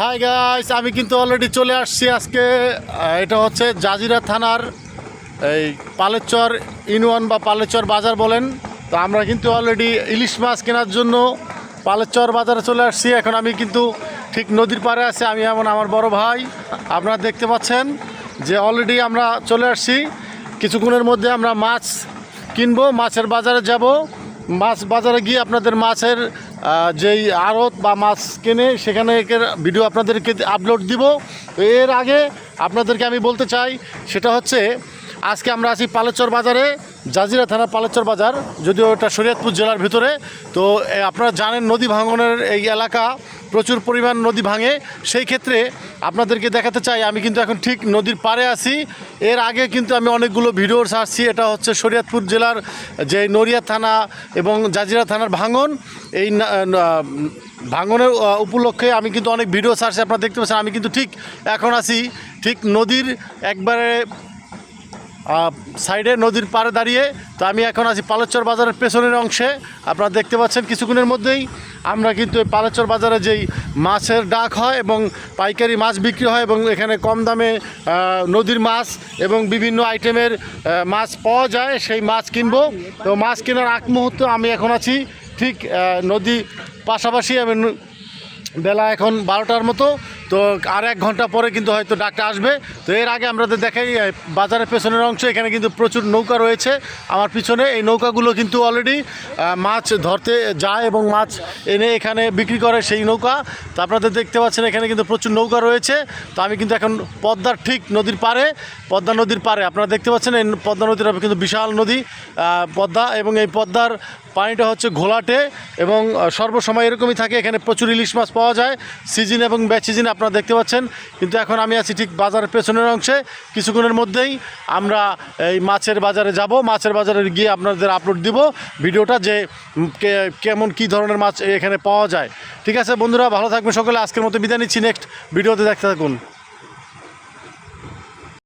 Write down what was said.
Hi guys আমি কিন্তু already চলে আসছি আজকে। এটা হচ্ছে জাজিরা থানার এই পালেচর ইনওয়ান বা পালেচর বাজার বলেন। তো আমরা কিন্তু অলরেডি ইলিশ মাছ কেনার জন্য পালেচর বাজারে চলে আসছি। এখন আমি কিন্তু ঠিক নদীর পাড়ে আছি, আমি এমন আমার বড় ভাই। আপনারা দেখতে পাচ্ছেন যে অলরেডি আমরা চলে আসছি। কিছুক্ষণের মধ্যে আমরা মাছ কিনবো, মাছের বাজারে যাব। মাছ বাজারে গিয়ে আপনাদের মাছের যেই আড়ত বা মাছ কিনে সেখানে ভিডিও আপনাদেরকে আপলোড দিব। তো এর আগে আপনাদেরকে আমি বলতে চাই, সেটা হচ্ছে, আজকে আমরা আছি পালেচর বাজারে, জাজিরা থানা পালেচর বাজার, যদিও এটা শরীয়তপুর জেলার ভিতরে। তো আপনারা জানেন নদী ভাঙনের এই এলাকা প্রচুর পরিমাণ নদী ভাঙে। সেই ক্ষেত্রে আপনাদেরকে দেখাতে চাই, আমি কিন্তু এখন ঠিক নদীর পাড়ে আছি। এর আগে কিন্তু আমি অনেকগুলো ভিডিও ছাড়ছি, এটা হচ্ছে শরীয়তপুর জেলার যে নড়িয়া থানা এবং জাজিরা থানার ভাঙন। এই ভাঙনের উপলক্ষে আমি কিন্তু অনেক ভিডিও ছাড়ছি, আপনারা দেখতে পাচ্ছেন, আমি কিন্তু ঠিক এখন আছি। ঠিক নদীর একবারে সাইডে নদীর পাড়ে দাঁড়িয়ে, তো আমি এখন আছি পালেচর বাজারের পেছনের অংশে। আপনারা দেখতে পাচ্ছেন কিছুক্ষণের মধ্যেই আমরা কিন্তু এই পালেচর বাজারে যেই মাছের ডাক হয় এবং পাইকারি মাছ বিক্রি হয় এবং এখানে কম দামে নদীর মাছ এবং বিভিন্ন আইটেমের মাছ পাওয়া যায়, সেই মাছ কিনবো। তো মাছ কেনার আগ মুহূর্তে আমি এখন আছি ঠিক নদী পাশাপাশি আমি বেলা এখন বারোটার মতো। তো আর এক ঘণ্টা পরে কিন্তু হয়তো ডাকটা আসবে। তো এর আগে আমরা দেখাই বাজারের পেছনের অংশ এখানে কিন্তু প্রচুর নৌকা রয়েছে। আমার পিছনে এই নৌকাগুলো কিন্তু অলরেডি মাছ ধরতে যায় এবং মাছ এনে এখানে বিক্রি করে সেই নৌকা। তো আপনাদের দেখতে পাচ্ছেন এখানে কিন্তু প্রচুর নৌকা রয়েছে। তো আমি কিন্তু এখন পদ্মার ঠিক নদীর পারে পদ্মা নদীর পারে আপনারা দেখতে পাচ্ছেন এই পদ্মা নদীটা কিন্তু বিশাল নদী পদ্মা এবং এই পদ্মার পানিটা হচ্ছে ঘোলাটে এবং সর্বসময় এরকমই থাকে। এখানে প্রচুর ইলিশ মাছ পাওয়া যায়। সিজন এবং ব্যাচ সিজন আপনারা দেখতে পাচ্ছেন, কিন্তু এখন আমি আছি ঠিক বাজারের পেছনের অংশে। কিছুক্ষণের মধ্যেই আমরা এই মাছের বাজারে যাব। মাছের বাজারে গিয়ে আপনাদের আপলোড দিব ভিডিওটা যে কেমন কি ধরনের মাছ এখানে পাওয়া যায়। ঠিক আছে বন্ধুরা, ভালো থাকবেন সকলে। আজকের মতো বিদায় নিচ্ছি। নেক্সট ভিডিওতে দেখতে থাকুন।